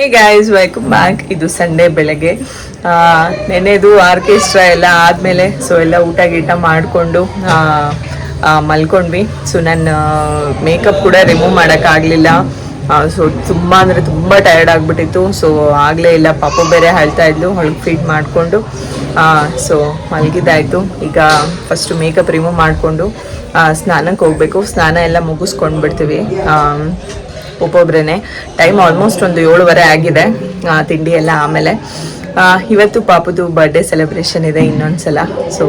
ಹೇ guys welcome back ಇದು Sunday ಬೆಳಗ್ಗೆ. ನೆನೆದು ಆರ್ಕೆಸ್ಟ್ರಾ ಎಲ್ಲ ಆದಮೇಲೆ ಸೊ ಎಲ್ಲ ಊಟ ಗೀಟ ಮಾಡಿಕೊಂಡು ಮಲ್ಕೊಂಡ್ವಿ. ಸೊ ನನ್ನ ಮೇಕಪ್ ಕೂಡ ರಿಮೂವ್ ಮಾಡೋಕ್ಕಾಗಲಿಲ್ಲ ಸೊ ತುಂಬ ಅಂದರೆ ತುಂಬ ಟಯರ್ಡ್ ಆಗಿಬಿಟ್ಟಿತ್ತು. ಸೊ ಆಗಲೇ ಇಲ್ಲ, ಪಾಪ ಬೇರೆ ಹೇಳ್ತಾ ಇದ್ಲು, ಹೊಳಗೆ ಫೀಟ್ ಮಾಡಿಕೊಂಡು. ಸೊ ಮಲಗಿದ್ದಾಯಿತು. ಈಗ ಫಸ್ಟು ಮೇಕಪ್ ರಿಮೂವ್ ಮಾಡಿಕೊಂಡು ಸ್ನಾನಕ್ಕೆ ಹೋಗಬೇಕು. ಸ್ನಾನ ಎಲ್ಲ ಮುಗಿಸ್ಕೊಂಡು ಬಿಡ್ತೀವಿ ಒಬ್ಬೊಬ್ರೇನೆ. ಟೈಮ್ ಆಲ್ಮೋಸ್ಟ್ ಒಂದು ಏಳುವರೆ ಆಗಿದೆ ತಿಂಡಿ ಎಲ್ಲ ಆಮೇಲೆ. ಇವತ್ತು ಪಾಪದು ಬರ್ಡೇ ಸೆಲೆಬ್ರೇಷನ್ ಇದೆ ಇನ್ನೊಂದ್ಸಲ. ಸೊ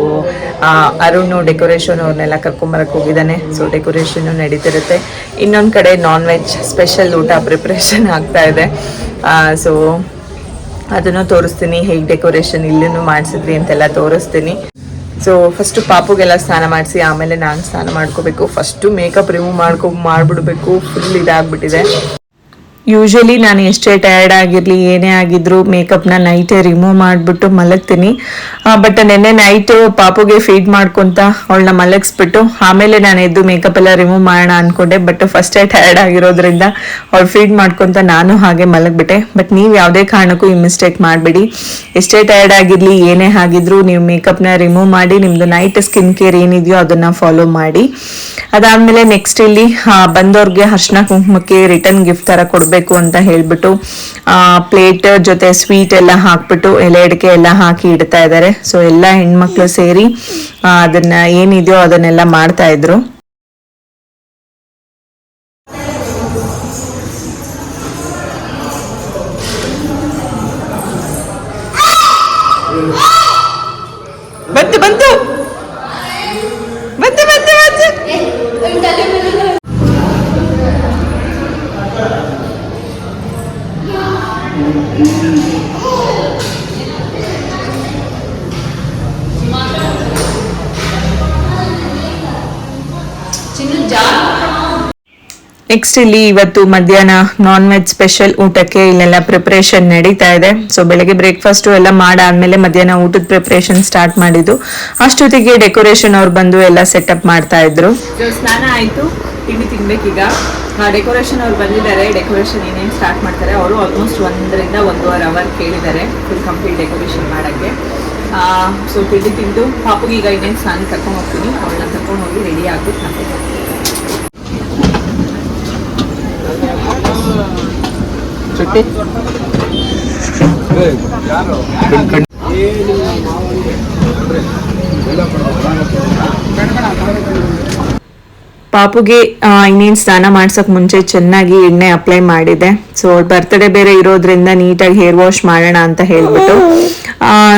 ಅರುಣ್ ಡೆಕೋರೇಷನ್ ಅವ್ರನ್ನೆಲ್ಲ ಕರ್ಕೊಂಬರಕ್ಕೆ ಹೋಗಿದ್ದಾನೆ. ಸೊ ಡೆಕೋರೇಷನು ನಡೀತಿರುತ್ತೆ. ಇನ್ನೊಂದು ಕಡೆ ನಾನ್ ವೆಜ್ ಸ್ಪೆಷಲ್ ಊಟ ಪ್ರಿಪ್ರೇಷನ್ ಆಗ್ತಾ ಇದೆ. ಸೊ ಅದನ್ನು ತೋರಿಸ್ತೀನಿ, ಹೇಗೆ ಡೆಕೋರೇಷನ್ ಇಲ್ಲೂ ಮಾಡಿಸಿದ್ವಿ ಅಂತೆಲ್ಲ ತೋರಿಸ್ತೀನಿ. ಸೊ ಫಸ್ಟ್ ಪಾಪುಗೆಲ್ಲ ಸ್ನಾನ ಮಾಡಿಸಿ, ಆಮೇಲೆ ನಾನು ಸ್ನಾನ ಮಾಡ್ಕೋಬೇಕು. ಫಸ್ಟು ಮೇಕಪ್ ರಿಮೂವ್ ಮಾಡ್ಕೊ ಮಾಡಿಬಿಡ್ಬೇಕು. ಫುಲ್ ಇದಾಗ್ಬಿಟ್ಟಿದೆ. ಯೂಶಲಿ ನಾನು ಎಷ್ಟೇ ಟಯರ್ಡ್ ಆಗಿರಲಿ, ಏನೇ ಆಗಿದ್ರು ಮೇಕಪ್ನ ನೈಟೇ ರಿಮೂವ್ ಮಾಡಿಬಿಟ್ಟು ಮಲಗ್ತೀನಿ. ಬಟ್ ನೆನ್ನೆ ನೈಟ್ ಪಾಪುಗೆ ಫೀಡ್ ಮಾಡ್ಕೊತ ಅವಳನ್ನ ಮಲಗಿಸ್ಬಿಟ್ಟು, ಆಮೇಲೆ ನಾನು ಎದ್ದು ಮೇಕಪ್ ಎಲ್ಲ ರಿಮೂವ್ ಮಾಡೋಣ ಅಂದ್ಕೊಂಡೆ ಬಟ್ ಫಸ್ಟೇ ಟಯರ್ಡ್ ಆಗಿರೋದ್ರಿಂದ ಅವಳು ಫೀಡ್ ಮಾಡ್ಕೊತ ನಾನು ಹಾಗೆ ಮಲಗ್ಬಿಟ್ಟೆ. ಬಟ್ ನೀವು ಯಾವುದೇ ಕಾರಣಕ್ಕೂ ಈ ಮಿಸ್ಟೇಕ್ ಮಾಡಬೇಡಿ. ಎಷ್ಟೇ ಟಯರ್ಡ್ ಆಗಿರಲಿ, ಏನೇ ಆಗಿದ್ರು ನೀವು ಮೇಕಪ್ನ ರಿಮೂವ್ ಮಾಡಿ ನಿಮ್ಮದು ನೈಟ್ ಸ್ಕಿನ್ ಕೇರ್ ಏನಿದೆಯೋ ಅದನ್ನು ಫಾಲೋ ಮಾಡಿ. ಅದಾದಮೇಲೆ ನೆಕ್ಸ್ಟ್ ಇಲ್ಲಿ ಬಂದವ್ರಿಗೆ ಅರ್ಶಿನ ಕುಂಕುಮಕ್ಕೆ ರಿಟರ್ನ್ ಗಿಫ್ಟ್ ಥರ ಕೊಡಬೇಕು ಅಂತ ಹೇಳ್ಬಿಟ್ಟು ಪ್ಲೇಟ್ ಜೊತೆ ಸ್ವೀಟ್ ಎಲ್ಲ ಹಾಕ್ಬಿಟ್ಟು ಎಲೆ ಅಡಿಕೆ ಎಲ್ಲ ಹಾಕಿ ಇಡ್ತಾ ಇದ್ದಾರೆ ಸೊ ಎಲ್ಲ ಹೆಣ್ಮಕ್ಳು ಸೇರಿ ಅದನ್ನ ಏನಿದೆಯೋ ಅದನ್ನೆಲ್ಲ ಮಾಡ್ತಾ ಇದ್ರು. ಬಂತು ಬಂತು! ನೆಕ್ಸ್ಟ್ ಇಲ್ಲಿ ಇವತ್ತು ಮಧ್ಯಾಹ್ನ ನಾನ್ ವೆಜ್ ಸ್ಪೆಷಲ್ ಊಟಕ್ಕೆ ಇಲ್ಲೆಲ್ಲ ಪ್ರಿಪರೇಷನ್ ನಡೀತಾ ಇದೆ. ಸೊ ಬೆಳಗ್ಗೆ ಬ್ರೇಕ್ಫಾಸ್ಟ್ ಎಲ್ಲ ಮಾಡಾದ್ಮೇಲೆ ಮಧ್ಯಾಹ್ನ ಊಟದ ಪ್ರಿಪರೇಷನ್ ಸ್ಟಾರ್ಟ್ ಮಾಡಿದ್ದು. ಅಷ್ಟೊತ್ತಿಗೆ ಡೆಕೋರೇಷನ್ ಅವ್ರು ಬಂದು ಎಲ್ಲ ಸೆಟಪ್ ಮಾಡ್ತಾ ಇದ್ರು. ಸ್ನಾನ ಆಯ್ತು. ತಿಂಡಿ ತಿನ್ಬೇಕೀಗ ಡೆಕೋರೇಷನ್ ಅವ್ರು ಬಂದಿದ್ದಾರೆ. ಡೆಕೋರೇಷನ್ ಏನೇನು ಸ್ಟಾರ್ಟ್ ಮಾಡ್ತಾರೆ? ಅವರು ಆಲ್ಮೋಸ್ಟ್ ಒಂದರಿಂದ ಒಂದೂವರೆ ಅವರ್ ಕೇಳಿದ್ದಾರೆ ಫುಲ್ ಕಂಪ್ಲೀಟ್ ಡೆಕೋರೇಷನ್ ಮಾಡೋಕ್ಕೆ. ಸೊ ತಿಂಡಿ ತಿಂದು ಪಾಪುಗೆ ಈಗ ಇನ್ನೇನು ಸ್ನಾನ ಕರ್ಕೊಂಡು ಹೋಗ್ತೀನಿ. ಅವಳನ್ನ ಕರ್ಕೊಂಡು ಹೋಗಿ ರೆಡಿ ಆಗ್ಬಿಟ್ಟು ಮತ್ತೆ ಬರ್ತೀನಿ. ಪಾಪುಗೆ ಇನ್ನೇನು ಸ್ನಾನ ಮಾಡ್ಸಕ್ ಮುಂಚೆ ಚೆನ್ನಾಗಿ ಎಣ್ಣೆ ಅಪ್ಲೈ ಮಾಡಿದೆ. ಸೊ ಬರ್ತ್ಡೇ ಬೇರೆ ಇರೋದ್ರಿಂದ ನೀಟಾಗಿ ಹೇರ್ ವಾಶ್ ಮಾಡೋಣ ಅಂತ ಹೇಳ್ಬಿಟ್ಟು.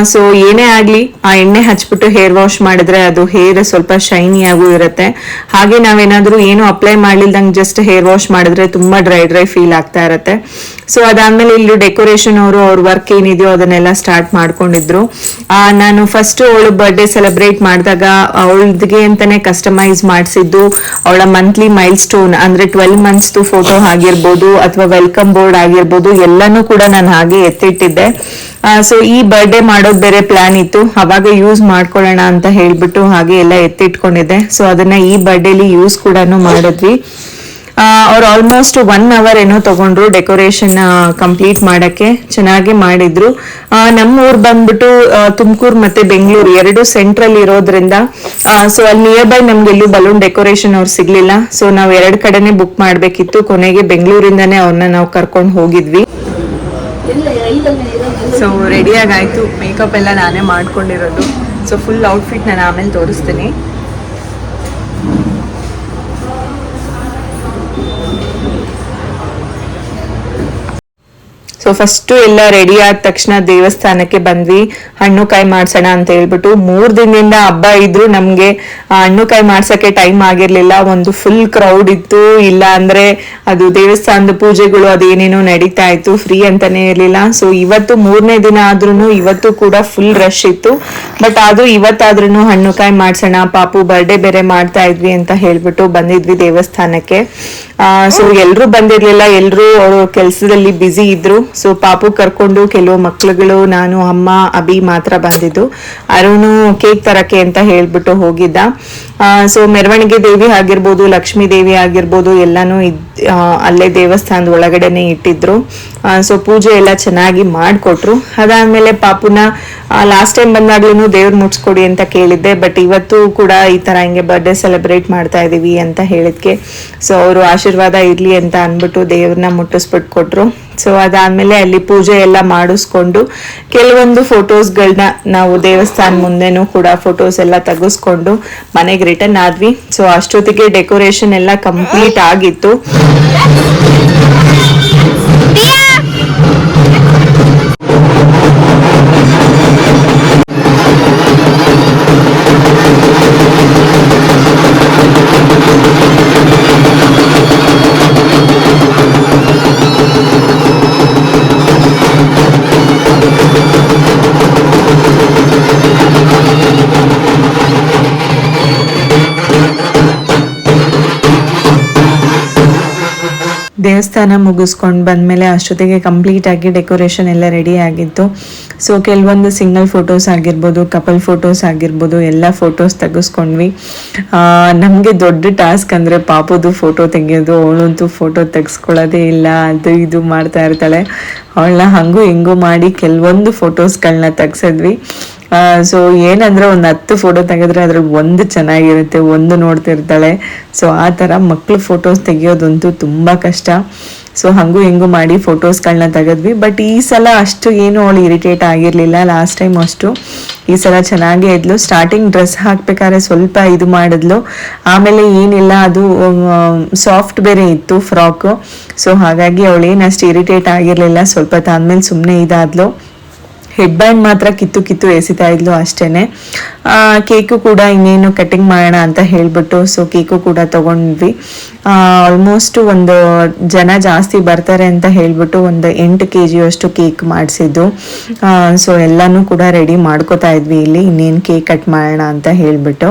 ಸೊ ಏನೇ ಆಗ್ಲಿ ಆ ಎಣ್ಣೆ ಹಚ್ಬಿಟ್ಟು ಹೇರ್ ವಾಶ್ ಮಾಡಿದ್ರೆ ಅದು ಹೇರ್ ಸ್ವಲ್ಪ ಶೈನಿ ಆಗೂ ಇರುತ್ತೆ. ಹಾಗೆ ನಾವೇನಾದ್ರೂ ಏನು ಅಪ್ಲೈ ಮಾಡ್ಲಿಲ್ದಂಗೆ ಜಸ್ಟ್ ಹೇರ್ ವಾಶ್ ಮಾಡಿದ್ರೆ ತುಂಬಾ ಡ್ರೈ ಡ್ರೈ ಫೀಲ್ ಆಗ್ತಾ ಇರುತ್ತೆ. ಸೊ ಅದಾದ್ಮೇಲೆ ಇಲ್ಲಿ ಡೆಕೋರೇಷನ್ ಅವರು ಅವ್ರ ವರ್ಕ್ ಏನಿದೆಯೋ ಅದನ್ನೆಲ್ಲ ಸ್ಟಾರ್ಟ್ ಮಾಡ್ಕೊಂಡಿದ್ರು. ಆ, ನಾನು ಫಸ್ಟ್ ಅವಳು ಬರ್ಡೇ ಸೆಲೆಬ್ರೇಟ್ ಮಾಡಿದಾಗ ಅವಳಿಗೆ ಅಂತಾನೆ ಕಸ್ಟಮೈಸ್ ಮಾಡಿಸಿದ್ದು. ಅವಳ ಮಂತ್ಲಿ ಮೈಲ್ ಸ್ಟೋನ್ ಅಂದ್ರೆ ಟ್ವೆಲ್ ಮಂತ್ಸ್ದು ಫೋಟೋ ಆಗಿರ್ಬೋದು ಅಥವಾ ವೆಲ್ಕಮ್ ಬೋರ್ಡ್ ಆಗಿರ್ಬೋದು ಎಲ್ಲಾನು ಕೂಡ ನಾನು ಹಾಗೆ ಎತ್ತಿಟ್ಟಿದ್ದೆ. ಸೊ ಈ ಬರ್ಡೇ ಮಾಡೋದು ಬೇರೆ ಪ್ಲಾನ್ ಇತ್ತು. ಅವಾಗ ಯೂಸ್ ಮಾಡ್ಕೊಳ್ಳೋಣ ಅಂತ ಹೇಳ್ಬಿಟ್ಟು ಹಾಗೆ ಎಲ್ಲ ಎತ್ತಿಟ್ಕೊಂಡಿದ್ದೆ. ಸೊ ಅದನ್ನ ಈ ಬರ್ಡೇಲಿ ಯೂಸ್ ಕೂಡ ಮಾಡಿದ್ವಿ. ಅವ್ರು ಆಲ್ಮೋಸ್ಟ್ ಒನ್ ಅವರ್ ಏನೋ ತಗೊಂಡ್ರು ಡೆಕೋರೇಷನ್ ಕಂಪ್ಲೀಟ್ ಮಾಡಕ್ಕೆ, ಚೆನ್ನಾಗಿ ಮಾಡಿದ್ರು. ನಮ್ಮ ಊರ್ ಬಂದ್ಬಿಟ್ಟು ತುಮಕೂರು ಮತ್ತೆ ಬೆಂಗಳೂರು ಎರಡು ಸೆಂಟ್ರಲ್ ಇರೋದ್ರಿಂದ ಸೊ ಅಲ್ಲಿ ನಿಯರ್ ಬೈ ನಮ್ಗೆ ಎಲ್ಲೂ ಬಲೂನ್ ಡೆಕೋರೇಷನ್ ಅವ್ರು ಸಿಗ್ಲಿಲ್ಲ. ಸೊ ನಾವು ಎರಡ್ ಕಡೆನೆ ಬುಕ್ ಮಾಡ್ಬೇಕಿತ್ತು. ಕೊನೆಗೆ ಬೆಂಗಳೂರಿಂದಾನೇ ಅವ್ರನ್ನ ನಾವು ಕರ್ಕೊಂಡು ಹೋಗಿದ್ವಿ. ಸೊ ರೆಡಿಯಾಗಿ ಆಯ್ತು. ಮೇಕಪ್ ಎಲ್ಲ ನಾನೇ ಮಾಡ್ಕೊಂಡಿರೋದು. ಸೊ ಫುಲ್ ಔಟ್ಫಿಟ್ ನಾನು ಆಮೇಲೆ ತೋರಿಸ್ತೀನಿ. ಸೊ ಫಸ್ಟು ಎಲ್ಲ ರೆಡಿ ಆದ ತಕ್ಷಣ ದೇವಸ್ಥಾನಕ್ಕೆ ಬಂದ್ವಿ. ಹಣ್ಣು ಕಾಯಿ ಮಾಡ್ಸೋಣ ಅಂತ ಹೇಳ್ಬಿಟ್ಟು ಮೂರ್ ದಿನದಿಂದ ಹಬ್ಬ ಇದ್ರು ನಮ್ಗೆ ಹಣ್ಣು ಕಾಯಿ ಮಾಡ್ಸಕ್ಕೆ ಟೈಮ್ ಆಗಿರ್ಲಿಲ್ಲ. ಒಂದು ಫುಲ್ ಕ್ರೌಡ್ ಇತ್ತು. ಇಲ್ಲ ಅಂದ್ರೆ ಅದು ದೇವಸ್ಥಾನದ ಪೂಜೆಗಳು ಅದೇನೇನೋ ನಡೀತಾ ಇತ್ತು. ಫ್ರೀ ಅಂತಾನೆ ಇರ್ಲಿಲ್ಲ. ಸೊ ಇವತ್ತು ಮೂರನೇ ದಿನ ಆದ್ರೂ ಇವತ್ತು ಕೂಡ ಫುಲ್ ರಶ್ ಇತ್ತು. ಬಟ್ ಆದ್ರೂ ಇವತ್ತಾದ್ರೂ ಹಣ್ಣು ಕಾಯಿ ಮಾಡ್ಸೋಣ, ಪಾಪು ಬರ್ಡೇ ಬೇರೆ ಮಾಡ್ತಾ ಇದ್ವಿ ಅಂತ ಹೇಳ್ಬಿಟ್ಟು ಬಂದಿದ್ವಿ ದೇವಸ್ಥಾನಕ್ಕೆ. ಸೊ ಎಲ್ರು ಬಂದಿರ್ಲಿಲ್ಲ ಎಲ್ರು ಅವರು ಕೆಲಸದಲ್ಲಿ ಬ್ಯುಸಿ ಇದ್ರು. ಸೊ ಪಾಪು ಕರ್ಕೊಂಡು ಕೆಲವು ಮಕ್ಳುಗಳು ನಾನು ಅಮ್ಮ ಅಭಿ ಮಾತ್ರ ಬಂದಿದ್ದು. ಅರುಣು ಕೇಕ್ ತರಕ್ಕೆ ಅಂತ ಹೇಳ್ಬಿಟ್ಟು ಹೋಗಿದ್ದ. ಸೊ ಮೆರವಣಿಗೆ ದೇವಿ ಆಗಿರ್ಬೋದು ಲಕ್ಷ್ಮೀ ದೇವಿ ಆಗಿರ್ಬೋದು ಎಲ್ಲಾನು ಇದ್ ಅಲ್ಲೇ ದೇವಸ್ಥಾನದ ಒಳಗಡೆನೆ ಇಟ್ಟಿದ್ರು. ಸೊ ಪೂಜೆ ಎಲ್ಲ ಚೆನ್ನಾಗಿ ಮಾಡಿಕೊಟ್ರು. ಅದಾದ್ಮೇಲೆ ಪಾಪುನ ಲಾಸ್ಟ್ ಟೈಮ್ ಬಂದಾಗ್ಲೂ ದೇವ್ರು ಮುಟ್ಸ್ಕೊಡಿ ಅಂತ ಕೇಳಿದ್ದೆ ಬಟ್ ಇವತ್ತು ಕೂಡ ಈ ತರ ಹಿಂಗೆ ಬರ್ಡೇ ಸೆಲೆಬ್ರೇಟ್ ಮಾಡ್ತಾ ಇದೀವಿ ಅಂತ ಹೇಳಿದ್ಕೆ. ಸೊ ಅವರು ಆಶೀರ್ವಾದ ಇರ್ಲಿ ಅಂತ ಅನ್ಬಿಟ್ಟು ದೇವ್ರನ್ನ ಮುಟ್ಟಿಸ್ಬಿಟ್ಟು ಕೊಟ್ರು. ಸೊ ಅದಾದ್ಮೇಲೆ ಅಲ್ಲಿ ಪೂಜೆ ಎಲ್ಲ ಮಾಡಿಸ್ಕೊಂಡು ಕೆಲವೊಂದು ಫೋಟೋಸ್ಗಳನ್ನ ನಾವು ದೇವಸ್ಥಾನ ಮುಂದೆನೂ ಕೂಡ ಫೋಟೋಸ್ ಎಲ್ಲ ತೆಗೆಸ್ಕೊಂಡು ಮನೆಗೆ ರಿಟರ್ನ್ ಆದ್ವಿ. ಸೊ ಅಷ್ಟೊತ್ತಿಗೆ ಡೆಕೋರೇಷನ್ ಎಲ್ಲ ಕಂಪ್ಲೀಟ್ ಆಗಿತ್ತು. ದೇವಸ್ಥಾನ ಮುಗಿಸ್ಕೊಂಡು ಬಂದಮೇಲೆ ಅಷ್ಟೊತ್ತಿಗೆ ಕಂಪ್ಲೀಟ್ ಆಗಿ ಡೆಕೋರೇಷನ್ ಎಲ್ಲ ರೆಡಿ ಆಗಿತ್ತು. ಸೊ ಕೆಲವೊಂದು ಸಿಂಗಲ್ ಫೋಟೋಸ್ ಆಗಿರ್ಬೋದು ಕಪಲ್ ಫೋಟೋಸ್ ಆಗಿರ್ಬೋದು, ಎಲ್ಲ ಫೋಟೋಸ್ ತೆಗೆಸ್ಕೊಂಡ್ವಿ. ನಮಗೆ ದೊಡ್ಡ ಟಾಸ್ಕ್ ಅಂದರೆ ಪಾಪದು ಫೋಟೋ ತೆಗೆಯೋದು ಅವಳಂತೂ ಫೋಟೋ ತೆಗೆಸ್ಕೊಳ್ಳೋದೇ ಇಲ್ಲ, ಅದು ಇದು ಮಾಡ್ತಾ ಇರ್ತಾಳೆ. ಅವಳನ್ನ ಹಂಗೂ ಹಿಂಗೂ ಮಾಡಿ ಕೆಲವೊಂದು ಫೋಟೋಸ್ಗಳನ್ನ ತೆಗ್ಸಿದ್ವಿ. ಸೊ ಏನಂದ್ರೆ ಒಂದು ಹತ್ತು ಫೋಟೋ ತೆಗೆದ್ರೆ ಅದ್ರಲ್ಲಿ ಒಂದು ಚೆನ್ನಾಗಿರುತ್ತೆ, ಒಂದು ನೋಡ್ತಿರ್ತಾಳೆ. ಸೊ ಆ ಥರ ಮಕ್ಕಳು ಫೋಟೋಸ್ ತೆಗಿಯೋದಂತೂ ತುಂಬ ಕಷ್ಟ. ಸೊ ಹಂಗೂ ಹಿಂಗೂ ಮಾಡಿ ಫೋಟೋಸ್ಗಳನ್ನ ತೆಗೆದ್ವಿ. ಬಟ್ ಈ ಸಲ ಅಷ್ಟು ಏನು ಅವಳು ಇರಿಟೇಟ್ ಆಗಿರಲಿಲ್ಲ. ಲಾಸ್ಟ್ ಟೈಮ್ ಅಷ್ಟು. ಈ ಸಲ ಚೆನ್ನಾಗೇ ಇದ್ಲು. ಸ್ಟಾರ್ಟಿಂಗ್ ಡ್ರೆಸ್ ಹಾಕ್ಬೇಕಾದ್ರೆ ಸ್ವಲ್ಪ ಇದು ಮಾಡಿದ್ಲು. ಆಮೇಲೆ ಏನಿಲ್ಲ, ಅದು ಸಾಫ್ಟ್ ಬೇರೆ ಇತ್ತು ಫ್ರಾಕು ಸೊ ಹಾಗಾಗಿ ಅವಳು ಏನು ಅಷ್ಟು ಇರಿಟೇಟ್ ಆಗಿರಲಿಲ್ಲ. ಸ್ವಲ್ಪ ತಾದ್ಮೇಲೆ ಸುಮ್ಮನೆ ಇದಾದ್ಲು. ಹೆಡ್ ಮಾತ್ರ ಕಿತ್ತು ಕಿತ್ತು ಎಸಿತಾ ಇದ್ಲು ಅಷ್ಟೇನೆ. ಕೇಕು ಕೂಡ ಇನ್ನೇನು ಕಟಿಂಗ್ ಮಾಡೋಣ ಅಂತ ಹೇಳ್ಬಿಟ್ಟು ಸೊ ಕೇಕು ಕೂಡ ತಗೊಂಡ್ವಿ. ಆಲ್ಮೋಸ್ಟ್ ಒಂದು ಜನ ಜಾಸ್ತಿ ಬರ್ತಾರೆ ಅಂತ ಹೇಳ್ಬಿಟ್ಟು ಒಂದು ಎಂಟು ಕೆ ಜಿಯಷ್ಟು ಕೇಕ್ ಮಾಡಿಸಿದ್ದು. ಸೊ ಎಲ್ಲನೂ ಕೂಡ ರೆಡಿ ಮಾಡ್ಕೋತಾ ಇದ್ವಿ ಇಲ್ಲಿ, ಇನ್ನೇನು ಕೇಕ್ ಕಟ್ ಮಾಡೋಣ ಅಂತ ಹೇಳ್ಬಿಟ್ಟು.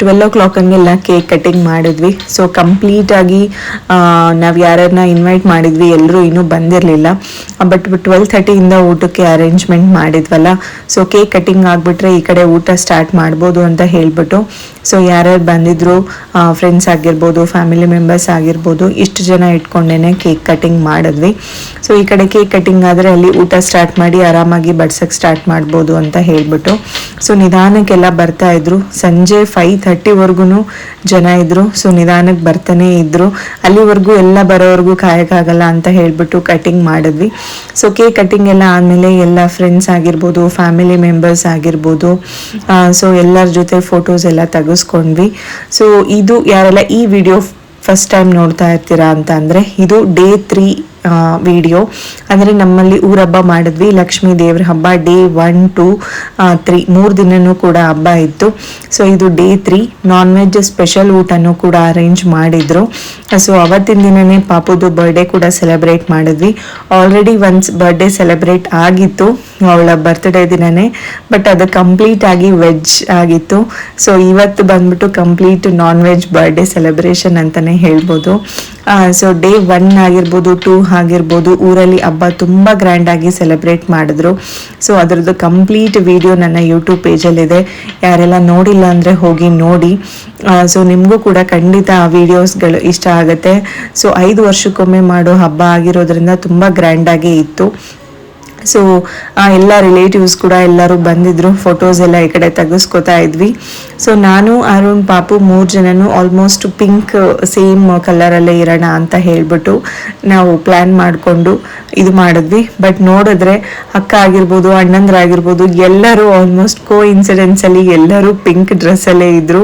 ಟ್ವೆಲ್ ಓ ಕ್ಲಾಕ್ ಹಂಗೆಲ್ಲ ಕೇಕ್ ಕಟಿಂಗ್ ಮಾಡಿದ್ವಿ. ಸೊ ಕಂಪ್ಲೀಟಾಗಿ ನಾವು ಯಾರ್ಯಾರನ್ನ ಇನ್ವೈಟ್ ಮಾಡಿದ್ವಿ ಎಲ್ಲರೂ ಇನ್ನೂ ಬಂದಿರಲಿಲ್ಲ. ಬಟ್ ಟ್ವೆಲ್ ಥರ್ಟಿಯಿಂದ ಊಟಕ್ಕೆ ಅರೇಂಜ್ಮೆಂಟ್ ಮಾಡಿದ್ವಲ್ಲ. ಸೊ ಕೇಕ್ ಕಟಿಂಗ್ ಆಗಿಬಿಟ್ರೆ ಈ ಕಡೆ ಊಟ ಸ್ಟಾರ್ಟ್ ಮಾಡ್ಬೋದು ಅಂತ ಹೇಳ್ಬಿಟ್ಟು ಸೊ ಯಾರ್ಯಾರು ಬಂದಿದ್ರು ಫ್ರೆಂಡ್ಸ್ ಆಗಿರ್ಬೋದು ಫ್ಯಾಮಿಲಿ ಮೆಂಬರ್ಸ್ ಆಗಿರ್ಬೋದು, ಇಷ್ಟು ಜನ ಇಟ್ಕೊಂಡೇನೆ ಕೇಕ್ ಕಟಿಂಗ್ ಮಾಡಿದ್ವಿ. ಸೊ ಈ ಕಡೆ ಕೇಕ್ ಕಟಿಂಗ್ ಆದರೆ ಅಲ್ಲಿ ಊಟ ಸ್ಟಾರ್ಟ್ ಮಾಡಿ ಆರಾಮಾಗಿ ಬಡ್ಸಕ್ಕೆ ಸ್ಟಾರ್ಟ್ ಮಾಡ್ಬೋದು ಅಂತ ಹೇಳಿಬಿಟ್ಟು. ಸೊ ನಿಧಾನಕ್ಕೆಲ್ಲ ಬರ್ತಾ ಇದ್ರು. ಸಂಜೆ ಫೈವ್ ಥರ್ಟಿವರೆಗೂ ಜನ ಇದ್ದರು ಸೊ ನಿಧಾನಕ್ಕೆ ಬರ್ತಾನೆ ಇದ್ದರು ಅಲ್ಲಿವರೆಗೂ ಎಲ್ಲ ಬರೋವರೆಗೂ ಕಾಯೋಕ್ಕಾಗಲ್ಲ ಅಂತ ಹೇಳಿಬಿಟ್ಟು ಕಟಿಂಗ್ ಮಾಡಿದ್ವಿ. ಸೊ ಕೇಕ್ ಕಟಿಂಗ್ ಎಲ್ಲ ಆದಮೇಲೆ ಎಲ್ಲ ಫ್ರೆಂಡ್ಸ್ ಆಗಿರ್ಬೋದು ಫ್ಯಾಮಿಲಿ ಮೆಂಬರ್ಸ್ ಆಗಿರ್ಬೋದು ಸೊ ಎಲ್ಲರ ಜೊತೆ ಫೋಟೋಸ್ ಎಲ್ಲ ತೆಗೆದು ತೆಗೆಸ್ಕೊಂಡ್ವಿ ಸೊ ಇದು ಯಾರೆಲ್ಲ ಈ ವಿಡಿಯೋ ಫಸ್ಟ್ ಟೈಮ್ ನೋಡ್ತಾ ಇರ್ತೀರಾ ಅಂತ ಅಂದರೆ ಇದು ಡೇ ತ್ರೀ ವಿಡಿಯೋ ಅಂದರೆ ನಮ್ಮಲ್ಲಿ ಊರಬ್ಬ ಮಾಡಿದ್ವಿ. ಲಕ್ಷ್ಮೀ ದೇವ್ರ ಹಬ್ಬ ಡೇ ಒನ್ ಟು ತ್ರೀ ಮೂರು ದಿನನೂ ಕೂಡ ಹಬ್ಬ ಇತ್ತು. ಸೊ ಇದು day three non veg special ಊಟನೂ ಕೂಡ ಅರೇಂಜ್ ಮಾಡಿದ್ರು. ಸೊ ಅವತ್ತಿನ ದಿನನೇ ಪಾಪುದು ಬರ್ಡೇ ಕೂಡ ಸೆಲೆಬ್ರೇಟ್ ಮಾಡಿದ್ವಿ. ಆಲ್ರೆಡಿ ಒನ್ಸ್ ಬರ್ಡೇ ಸೆಲೆಬ್ರೇಟ್ ಆಗಿತ್ತು, ಅವಳ ಬರ್ತ್ಡೇ ದಿನನೇ. ಬಟ್ ಅದು ಕಂಪ್ಲೀಟ್ ಆಗಿ ವೆಜ್ ಆಗಿತ್ತು. ಸೊ ಇವತ್ತು ಬಂದ್ಬಿಟ್ಟು complete non veg birthday celebration ಅಂತಾನೆ ಹೇಳ್ಬೋದು. ಸೊ ಡೇ ಒನ್ ಆಗಿರ್ಬೋದು ಟೂ ಆಗಿರ್ಬೋದು, ಊರಲ್ಲಿ ಹಬ್ಬ ತುಂಬ ಗ್ರ್ಯಾಂಡ್ ಆಗಿ ಸೆಲೆಬ್ರೇಟ್ ಮಾಡಿದ್ರು. ಸೊ ಅದರದ್ದು ಕಂಪ್ಲೀಟ್ ವಿಡಿಯೋ ನನ್ನ ಯೂಟ್ಯೂಬ್ ಪೇಜಲ್ಲಿದೆ ಯಾರೆಲ್ಲ ನೋಡಿಲ್ಲ ಅಂದರೆ ಹೋಗಿ ನೋಡಿ. ಸೊ ನಿಮಗೂ ಕೂಡ ಖಂಡಿತ ಆ ವಿಡಿಯೋಸ್ಗಳು ಇಷ್ಟ ಆಗುತ್ತೆ. ಸೊ ಐದು ವರ್ಷಕ್ಕೊಮ್ಮೆ ಮಾಡೋ ಹಬ್ಬ ಆಗಿರೋದ್ರಿಂದ ತುಂಬ ಗ್ರ್ಯಾಂಡಾಗಿ ಇತ್ತು. ಸೊ ಎಲ್ಲ ರಿಲೇಟಿವ್ಸ್ ಕೂಡ ಎಲ್ಲರೂ ಬಂದಿದ್ರು ಫೋಟೋಸ್ ಎಲ್ಲ ಈ ಕಡೆ ತೆಗೆಸ್ಕೊತಾ ಇದ್ವಿ. ಸೊ ನಾನು, ಅರುಣ್, ಪಾಪು ಮೂರು ಜನನು ಆಲ್ಮೋಸ್ಟ್ ಪಿಂಕ್ ಸೇಮ್ ಕಲರಲ್ಲೇ ಇರೋಣ ಅಂತ ಹೇಳ್ಬಿಟ್ಟು ನಾವು ಪ್ಲ್ಯಾನ್ ಮಾಡಿಕೊಂಡು ಇದು ಮಾಡಿದ್ವಿ. ಬಟ್ ನೋಡಿದ್ರೆ ಅಕ್ಕ ಆಗಿರ್ಬೋದು ಅಣ್ಣಂದ್ರಾಗಿರ್ಬೋದು ಎಲ್ಲರೂ ಆಲ್ಮೋಸ್ಟ್ ಕೋ ಇನ್ಸಿಡೆನ್ಸಲ್ಲಿ ಎಲ್ಲರೂ ಪಿಂಕ್ ಡ್ರೆಸ್ಸಲ್ಲೇ ಇದ್ದರು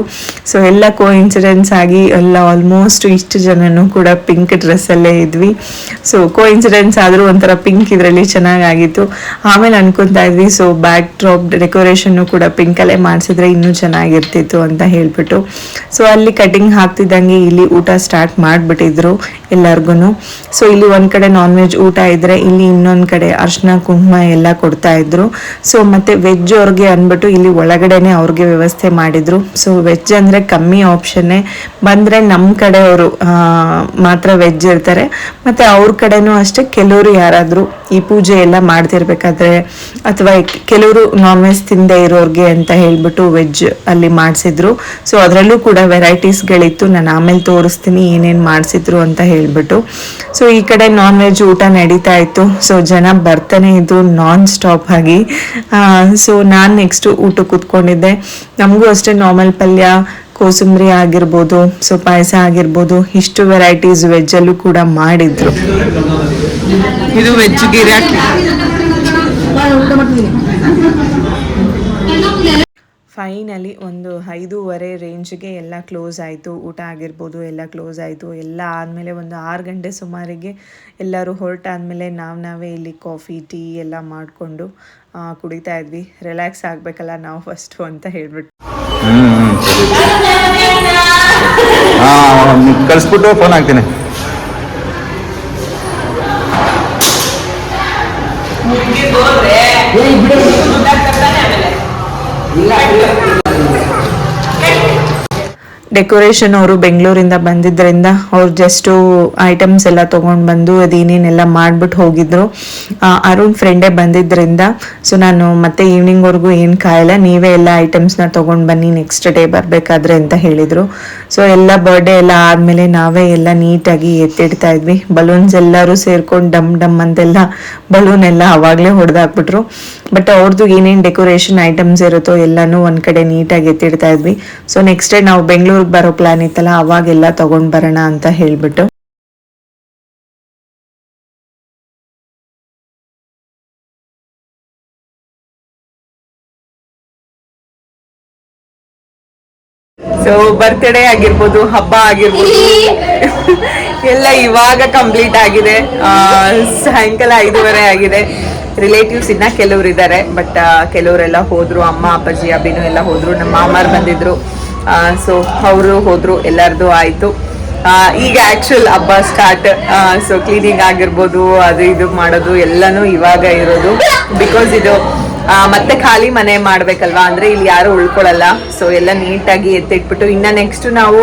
ಸೊ ಎಲ್ಲ ಕೋ ಇನ್ಸಿಡೆನ್ಸ್ ಆಗಿ ಎಲ್ಲ ಆಲ್ಮೋಸ್ಟ್ ಇಷ್ಟು ಜನನು ಕೂಡ ಪಿಂಕ್ ಡ್ರೆಸ್ಸಲ್ಲೇ ಇದ್ವಿ. ಸೊ ಕೋ ಇನ್ಸಿಡೆನ್ಸ್ ಆದರೂ ಒಂಥರ ಪಿಂಕ್ ಇದರಲ್ಲಿ ಚೆನ್ನಾಗಾಗಿತ್ತು. ಆಮೇಲೆ ಅನ್ಕೊಂತಾ ಇದ್ವಿ ಸೊ ಬ್ಯಾಕ್ ಡ್ರಾಪ್ ಡೆಕೋರೇಷನ್ ಕೂಡ ಪಿಂಕಲ್ಲೇ ಮಾಡಿಸಿದ್ರೆ ಇನ್ನೂ ಚೆನ್ನಾಗಿರ್ತಿತ್ತು ಅಂತ ಹೇಳ್ಬಿಟ್ಟು. ಸೊ ಅಲ್ಲಿ ಕಟಿಂಗ್ ಹಾಕ್ತಿದ್ದಂಗೆ ಇಲ್ಲಿ ಊಟ ಸ್ಟಾರ್ಟ್ ಮಾಡಿಬಿಟ್ಟಿದ್ರು ಎಲ್ಲರಿಗೂ ಸೊ ಇಲ್ಲಿ ಒಂದ್ ಕಡೆ ನಾನ್ ವೆಜ್ ಊಟ ಇದ್ರೆ ಇಲ್ಲಿ ಇನ್ನೊಂದ್ ಕಡೆ ಅರ್ಶಿನ, ಕುಂಕುಮ ಎಲ್ಲ ಕೊಡ್ತಾ ಇದ್ರು. ಸೊ ಮತ್ತೆ ವೆಜ್ ಅವ್ರಿಗೆ ಅಂದ್ಬಿಟ್ಟು ಇಲ್ಲಿ ಒಳಗಡೆನೆ ಅವ್ರಿಗೆ ವ್ಯವಸ್ಥೆ ಮಾಡಿದ್ರು. ಸೊ ವೆಜ್ ಅಂದ್ರೆ ಕಮ್ಮಿ ಆಪ್ಷನ್ನೇ ಬಂದ್ರೆ ನಮ್ಮ ಕಡೆಯವರು ಮಾತ್ರ ವೆಜ್ ಇರ್ತಾರೆ. ಮತ್ತೆ ಅವ್ರ ಕಡೆನೂ ಅಷ್ಟೇ, ಕೆಲವರು ಯಾರಾದರೂ ಈ ಪೂಜೆ ಎಲ್ಲ ಮಾಡ್ತಿರ್ಬೇಕಾದ್ರೆ ಅಥವಾ ಕೆಲವರು ನಾನ್ ವೆಜ್ ತಿಂದೇ ಇರೋರಿಗೆ ಅಂತ ಹೇಳ್ಬಿಟ್ಟು ವೆಜ್ ಅಲ್ಲಿ ಮಾಡಿಸಿದ್ರು. ಸೊ ಅದರಲ್ಲೂ ಕೂಡ ವೆರೈಟೀಸ್ಗಳಿತ್ತು ನಾನು ಆಮೇಲೆ ತೋರಿಸ್ತೀನಿ ಏನೇನು ಮಾಡಿಸಿದ್ರು ಅಂತ ಹೇಳ್ಬಿಟ್ಟು. ಸೊ ಈ ಕಡೆ ನಾನ್ ವೆಜ್ ಊಟ ನಡೀತಾ ಇತ್ತು. ಸೊ ಜನ ಬರ್ತಾನೆ ಇದ್ರು ನಾನ್ ಸ್ಟಾಪ್ ಆಗಿ ಸೊ ನಾನು ನೆಕ್ಸ್ಟ್ ಊಟ ಕೂತ್ಕೊಂಡಿದ್ದೆ. ನಮಗೂ ಅಷ್ಟೇ ನಾರ್ಮಲ್ ಪಲ್ಯ, ಕೋಸಂಬರಿ ಆಗಿರ್ಬೋದು ಸೊ ಪಾಯಸ ಆಗಿರ್ಬೋದು, ಇಷ್ಟು ವೆರೈಟೀಸ್ ವೆಜ್ಜಲ್ಲೂ ಕೂಡ ಮಾಡಿದ್ರು. ಇದು ವೆಜ್ ಗಿರಾಕಿ. ಫೈನಲಿ ಒಂದು ಐದೂವರೆ ರೇಂಜ್ಗೆ ಎಲ್ಲ ಕ್ಲೋಸ್ ಆಯಿತು. ಊಟ ಆಗಿರ್ಬೋದು, ಎಲ್ಲ ಕ್ಲೋಸ್ ಆಯಿತು. ಎಲ್ಲ ಆದಮೇಲೆ ಒಂದು ಆರು ಗಂಟೆ ಸುಮಾರಿಗೆ ಎಲ್ಲರೂ ಹೊರಟಾದಮೇಲೆ ನಾವು ನಾವೇ ಇಲ್ಲಿ ಕಾಫಿ ಟೀ ಎಲ್ಲ ಮಾಡಿಕೊಂಡು ಕುಡಿತಾ ಇದ್ವಿ. ರಿಲ್ಯಾಕ್ಸ್ ಆಗಬೇಕಲ್ಲ ನಾವು ಫಸ್ಟು ಅಂತ ಹೇಳ್ಬಿಟ್ಟು. ಕಳಿಸ್ಬಿಟ್ಟು ಫೋನ್ ಹಾಂ ಕಳಿಸ್ಬಿಟ್ಟು ಫೋನ್ ಹಾಕ್ತೀನಿ ಡೆಕೋರೇಷನ್ ಅವರು ಬೆಂಗಳೂರಿಂದ ಬಂದಿದ್ದರಿಂದ ಅವ್ರು ಜಸ್ಟು ಐಟಮ್ಸ್ ಎಲ್ಲ ತೊಗೊಂಡು ಬಂದು ಅದೇನೇನೆಲ್ಲ ಮಾಡಿಬಿಟ್ಟು ಹೋಗಿದ್ರು. ಅರುಣ್ ಫ್ರೆಂಡೇ ಬಂದಿದ್ದರಿಂದ ಸೊ ನಾನು ಮತ್ತೆ ಈವ್ನಿಂಗ್ವರೆಗೂ ಏನು ಕಾಯಲ್ಲ, ನೀವೇ ಎಲ್ಲ ಐಟಮ್ಸ್ನ ತೊಗೊಂಡು ಬನ್ನಿ ನೆಕ್ಸ್ಟ್ ಡೇ ಬರಬೇಕಾದ್ರೆ ಅಂತ ಹೇಳಿದರು. ಸೊ ಎಲ್ಲ ಬರ್ಡೇ ಎಲ್ಲ ಆದಮೇಲೆ ನಾವೇ ಎಲ್ಲ ನೀಟಾಗಿ ಎತ್ತಿಡ್ತಾ ಇದ್ವಿ. ಬಲೂನ್ಸ್ ಎಲ್ಲರೂ ಸೇರ್ಕೊಂಡು ಡಮ್ ಡಮ್ ಅಂತೆಲ್ಲ ಬಲೂನ್ ಎಲ್ಲ ಅವಾಗಲೇ ಹೊಡೆದಾಕ್ಬಿಟ್ರು. ಬಟ್ ಅವ್ರದ್ದು ಏನೇನು ಡೆಕೋರೇಷನ್ ಐಟಮ್ಸ್ ಇರುತ್ತೋ ಎಲ್ಲನೂ ಒಂದು ಕಡೆ ನೀಟಾಗಿ ಎತ್ತಿಡ್ತಾ ಇದ್ವಿ. ಸೊ ನೆಕ್ಸ್ಟ್ ಡೇ ನಾವು ಬೆಂಗಳೂರಿಗೆ ಬರೋ ಪ್ಲಾನ್ ಇತ್ತಲ್ಲ, ಅವಾಗೆಲ್ಲ ತಗೊಂಡ್ ಬರೋಣ ಅಂತ ಹೇಳ್ಬಿಟ್ಟು. ಸೊ ಬರ್ತ್ಡೇ ಆಗಿರ್ಬೋದು, ಹಬ್ಬ ಆಗಿರ್ಬೋದು, ಎಲ್ಲ ಇವಾಗ ಕಂಪ್ಲೀಟ್ ಆಗಿದೆ. ಸಾಯಂಕಾಲ ಐದೂವರೆ ಆಗಿದೆ. ರಿಲೇಟಿವ್ಸ್ ಇನ್ನ ಕೆಲವ್ರು ಇದ್ದಾರೆ ಬಟ್ ಕೆಲವರೆಲ್ಲ ಹೋದ್ರು, ಅಮ್ಮ, ಅಪ್ಪಾಜಿ ಅಬ್ಬಿನೂ ಎಲ್ಲ ಹೋದ್ರು, ನಮ್ಮ ಮಾಮಾರ್ ಬಂದಿದ್ರು. ಸೊ ಅವರು ಹೋದರು, ಎಲ್ಲರದು ಆಯ್ತು. ಈಗ ಆಕ್ಚುಲ್ ಹಬ್ಬ ಸ್ಟಾರ್ಟ್ ಸೊ ಕ್ಲೀನಿಂಗ್ ಆಗಿರ್ಬೋದು, ಅದು ಇದು ಮಾಡೋದು, ಎಲ್ಲನೂ ಇವಾಗ ಇರೋದು. ಬಿಕಾಸ್ ಇದು ಮತ್ತೆ ಖಾಲಿ ಮನೆ ಮಾಡ್ಬೇಕಲ್ವಾ? ಅಂದ್ರೆ ಇಲ್ಲಿ ಯಾರು ಉಳ್ಕೊಳಲ್ಲ. ಸೊ ಎಲ್ಲ ನೀಟಾಗಿ ಎತ್ತಿಟ್ಬಿಟ್ಟು, ಇನ್ನ ನೆಕ್ಸ್ಟ್ ನಾವು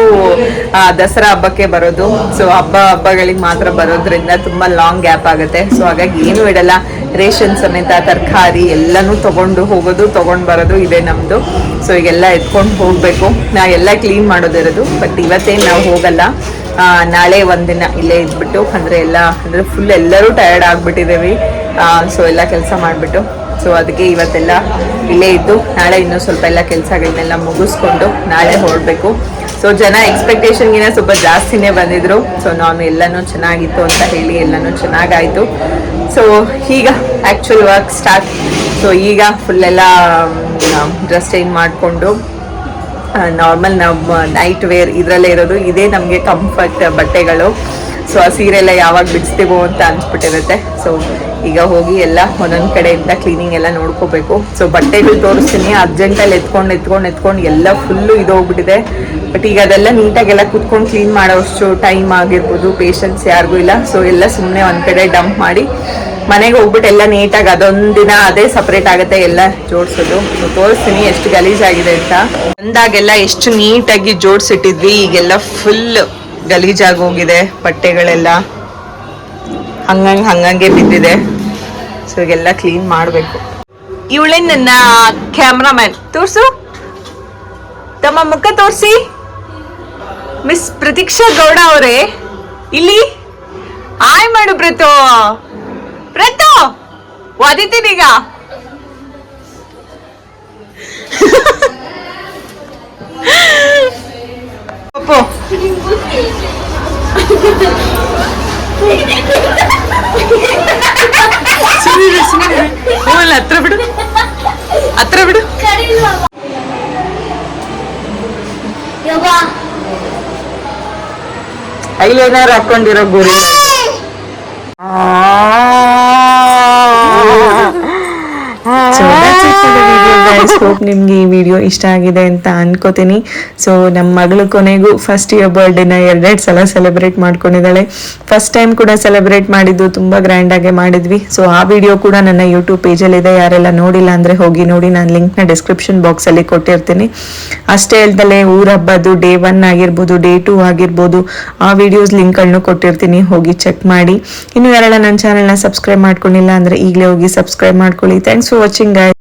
ದಸರಾ ಹಬ್ಬಕ್ಕೆ ಬರೋದು. ಸೊ ಹಬ್ಬ ಹಬ್ಬಗಳಿಗೆ ಮಾತ್ರ ಬರೋದ್ರಿಂದ ತುಂಬಾ ಲಾಂಗ್ ಗ್ಯಾಪ್ ಆಗುತ್ತೆ. ಸೊ ಹಾಗಾಗಿ ಏನು ಇಡಲ್ಲ. ರೇಷನ್ ಸಮೇತ, ತರಕಾರಿ ಎಲ್ಲನೂ ತಗೊಂಡು ಹೋಗೋದು, ತಗೊಂಡ್ ಬರೋದು ಇದೆ ನಮ್ದು. ಸೊ ಈಗೆಲ್ಲ ಎತ್ಕೊಂಡು ಹೋಗ್ಬೇಕು. ನಾ ಎಲ್ಲ ಕ್ಲೀನ್ ಮಾಡೋದಿರೋದು. ಬಟ್ ಇವತ್ತೇನು ನಾವು ಹೋಗಲ್ಲ. ನಾಳೆ ಒಂದಿನ ಇಲ್ಲೇ ಇದ್ಬಿಟ್ಟು, ಅಂದ್ರೆ ಎಲ್ಲ, ಅಂದ್ರೆ ಫುಲ್ ಎಲ್ಲರೂ ಟಯರ್ಡ್ ಆಗಿಬಿಟ್ಟಿದ್ದೀವಿ. ಸೊ ಎಲ್ಲ ಕೆಲಸ ಮಾಡಿಬಿಟ್ಟು. ಸೊ ಅದಕ್ಕೆ ಇವತ್ತೆಲ್ಲ ಇಲ್ಲೇ ಇದ್ದು, ನಾಳೆ ಇನ್ನೂ ಸ್ವಲ್ಪ ಎಲ್ಲ ಕೆಲಸಗಳನ್ನೆಲ್ಲ ಮುಗಿಸ್ಕೊಂಡು ನಾಳೆ ಹೊರಡಬೇಕು. ಸೊ ಜನ ಎಕ್ಸ್ಪೆಕ್ಟೇಷನ್ಗಿನ ಸ್ವಲ್ಪ ಜಾಸ್ತಿನೇ ಬಂದಿದ್ರು. ಸೊ ನಾನು ಎಲ್ಲನೂ ಚೆನ್ನಾಗಿತ್ತು ಅಂತ ಹೇಳಿ ಎಲ್ಲನೂ ಚೆನ್ನಾಗಾಯಿತು. ಸೊ ಈಗ ಆ್ಯಕ್ಚುಲ್ ವರ್ಕ್ ಸ್ಟಾರ್ಟ್ ಸೊ ಈಗ ಫುಲ್ ಎಲ್ಲ ಡ್ರೆಸ್ ಚೇಂಜ್ ಮಾಡಿಕೊಂಡು ನಾರ್ಮಲ್ ನಮ್ಮ ನೈಟ್ ವೇರ್ ಇದರಲ್ಲೇ ಇರೋದು. ಇದೇ ನಮಗೆ ಕಂಫರ್ಟ್ ಬಟ್ಟೆಗಳು. ಸೊ ಆ ಸೀರೆ ಎಲ್ಲ ಯಾವಾಗ ಬಿಡಿಸ್ತೀವೋ ಅಂತ ಅನ್ಸ್ಬಿಟ್ಟಿರುತ್ತೆ. ಸೊ ಈಗ ಹೋಗಿ ಎಲ್ಲ ಒಂದೊಂದು ಕಡೆಯಿಂದ ಕ್ಲೀನಿಂಗ್ ಎಲ್ಲ ನೋಡ್ಕೋಬೇಕು. ಸೊ ಬಟ್ಟೆಗಳು ತೋರಿಸ್ತೀನಿ. ಅರ್ಜೆಂಟಲ್ಲಿ ಎತ್ಕೊಂಡು ಎತ್ಕೊಂಡು ಎತ್ಕೊಂಡು ಎಲ್ಲ ಫುಲ್ಲು ಇದೋಗ್ಬಿಟ್ಟಿದೆ ಬಟ್ ಈಗ ಅದೆಲ್ಲ ನೀಟಾಗೆಲ್ಲ ಕುತ್ಕೊಂಡು ಕ್ಲೀನ್ ಮಾಡೋಷ್ಟು ಟೈಮ್ ಆಗಿರ್ಬೋದು. ಪೇಷನ್ಸ್ ಯಾರಿಗೂ ಇಲ್ಲ. ಸೊ ಎಲ್ಲ ಸುಮ್ಮನೆ ಒಂದು ಕಡೆ ಡಂಪ್ ಮಾಡಿ ಮನೆಗೆ ಹೋಗ್ಬಿಟ್ಟು ಎಲ್ಲ ನೀಟಾಗಿ ಅದೊಂದಿನ ದಿನ ಅದೇ ಸಪ್ರೇಟ್ ಆಗುತ್ತೆ ಎಲ್ಲ ಜೋಡಿಸೋದು. ತೋರಿಸ್ತೀನಿ ಎಷ್ಟು ಗಲೀಜಾಗಿದೆ ಅಂತ. ಬಂದಾಗೆಲ್ಲ ಎಷ್ಟು ನೀಟಾಗಿ ಜೋಡಿಸಿಟ್ಟಿದ್ವಿ. ಈಗೆಲ್ಲ ಫುಲ್ ಗಲೀಜಾಗಿ ಹೋಗಿದೆ ಬಟ್ಟೆಗಳೆಲ್ಲ. ಹಂಗಂಗೆ ಹಂಗಂಗೆ ಬಿದ್ದಿದೆ. ಸೊ ಈಗೆಲ್ಲ ಕ್ಲೀನ್ ಮಾಡಬೇಕು. ಇವಳೇ ನನ್ನ ಕ್ಯಾಮ್ರಾಮ್ಯಾನ್ ತೋರಿಸು. ತಮ್ಮ ಮುಖ ತೋರಿಸಿ. ಮಿಸ್ ಪ್ರತೀಕ್ಷಾ ಗೌಡ ಅವರೇ. ಇಲ್ಲಿ. ಆಯ್ ಮಾಡು ಪ್ರತು. ಪ್ರತು! ಒದಿತೀನೀಗ ಅಪ್ಪು ಸುಮ್ಮನೆ ಸುಮ್ಮನೆ ಹೋಗಲ್ಲ ಹತ್ರ ಬಿಡು ಹತ್ರ ಬಿಡು ಐಲೈನರ್ ಹಾಕೊಂಡಿರೋ ಗುರಿ ಸೊ ಹೋಪ್ ನಿಮ್ಗೆ ಈ ವಿಡಿಯೋ ಇಷ್ಟ ಆಗಿದೆ ಅಂತ ಅನ್ಕೋತೀನಿ. ಸೊ ನಮ್ಮ ಮಗಳು ಕೊನೆಗೂ ಫಸ್ಟ್ ಇಯರ್ ಬರ್ಡೇನ ಎರಡೆರಡು ಸಲ ಸೆಲೆಬ್ರೇಟ್ ಮಾಡ್ಕೊಂಡಿದ್ದಾಳೆ. ಫಸ್ಟ್ ಟೈಮ್ ಕೂಡ ಸೆಲೆಬ್ರೇಟ್ ಮಾಡಿದ್ದು ತುಂಬಾ ಗ್ರ್ಯಾಂಡ್ ಆಗಿ ಮಾಡಿದ್ವಿ. ಸೊ ಆ ವಿಡಿಯೋ ಕೂಡ ನನ್ನ ಯೂಟ್ಯೂಬ್ ಪೇಜಲ್ಲಿ ಇದೆ. ಯಾರೆಲ್ಲ ನೋಡಿಲ್ಲ ಅಂದ್ರೆ ಹೋಗಿ ನೋಡಿ. ನಾನು ಲಿಂಕ್ನ ಡಿಸ್ಕ್ರಿಪ್ಷನ್ ಬಾಕ್ಸ್ ಅಲ್ಲಿ ಕೊಟ್ಟಿರ್ತೀನಿ. ಅಷ್ಟೇ ಅಲ್ದಲೆ ಊರ ಹಬ್ಬದ್ದು ಡೇ ಒನ್ ಆಗಿರ್ಬೋದು ಡೇ ಟೂ ಆಗಿರ್ಬೋದು, ಆ ವಿಡಿಯೋಸ್ ಲಿಂಕ್ಗಳನ್ನು ಕೊಟ್ಟಿರ್ತೀನಿ. ಹೋಗಿ ಚೆಕ್ ಮಾಡಿ. ಇನ್ನು ಯಾರೆಲ್ಲ ನನ್ನ ಚಾನೆಲ್ನ ಸಬ್ಸ್ಕ್ರೈಬ್ ಮಾಡ್ಕೊಂಡಿಲ್ಲ ಅಂದ್ರೆ ಈಗಲೇ ಹೋಗಿ ಸಬ್ಸ್ಕ್ರೈಬ್ ಮಾಡ್ಕೊಳ್ಳಿ. Thanks for watching ಗಾಯ್